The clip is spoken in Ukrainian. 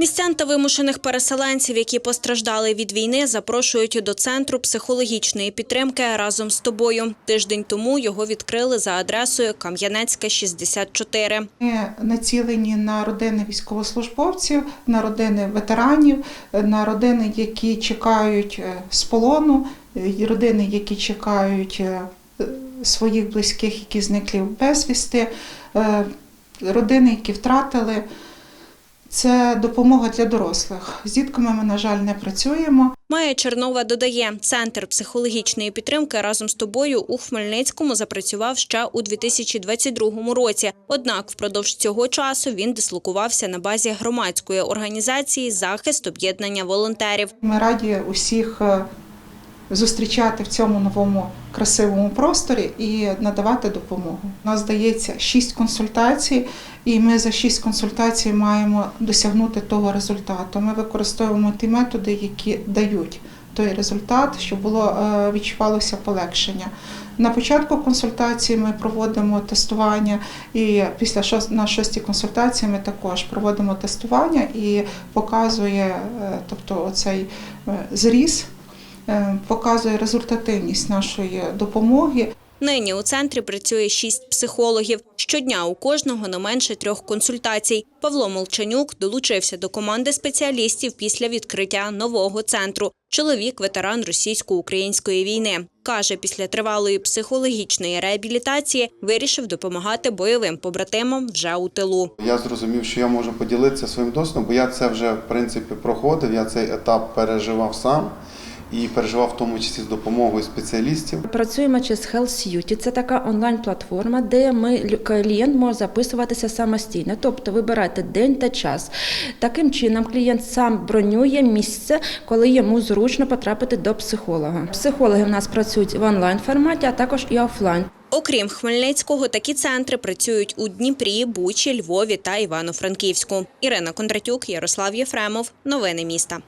Містян та вимушених переселенців, які постраждали від війни, запрошують до центру психологічної підтримки разом з тобою. Тиждень тому його відкрили за адресою Кам'янецька, 64. Ми націлені на родини військовослужбовців, на родини ветеранів, на родини, які чекають е, з полону, е, родини, які чекають е, своїх близьких, які зникли безвісти, родини, які втратили. Це допомога для дорослих. З дітками ми, на жаль, не працюємо. Майя Чернова додає, центр психологічної підтримки разом з тобою у Хмельницькому запрацював ще у 2022 році. Однак впродовж цього часу він дислокувався на базі громадської організації Захист об'єднання волонтерів. Ми раді усіх е, зустрічати в цьому новому красивому просторі і надавати допомогу. Нас дається шість консультацій, і ми за шість консультацій маємо досягнути того результату. Ми використовуємо ті методи, які дають той результат, щоб було е, відчувалося полегшення. На початку консультації ми проводимо тестування, і після на шостій консультації ми також проводимо тестування і показує, е, тобто оцей е, зріз, показує результативність нашої допомоги. Нині у центрі працює шість психологів. Щодня у кожного не менше трьох консультацій. Павло Молчанюк долучився до команди спеціалістів після відкриття нового центру. Чоловік, ветеран російсько-української війни, каже, після тривалої психологічної реабілітації вирішив допомагати бойовим побратимам вже у тилу. Я зрозумів, що я можу поділитися своїм досвідом, бо я це вже в принципі проходив. Я цей етап переживав сам і переживав в тому числі з допомогою спеціалістів. Працюємо через HealthSuite. Це така онлайн-платформа, де ми клієнт може записуватися самостійно, тобто вибирати день та час. Таким чином, клієнт сам бронює місце, коли йому зручно потрапити до психолога. Психологи в нас працюють в онлайн форматі, а також і офлайн. Окрім Хмельницького, такі центри працюють у Дніпрі, Бучі, Львові та Івано-Франківську. Ірина Кондратюк, Ярослав Єфремов. Новини міста.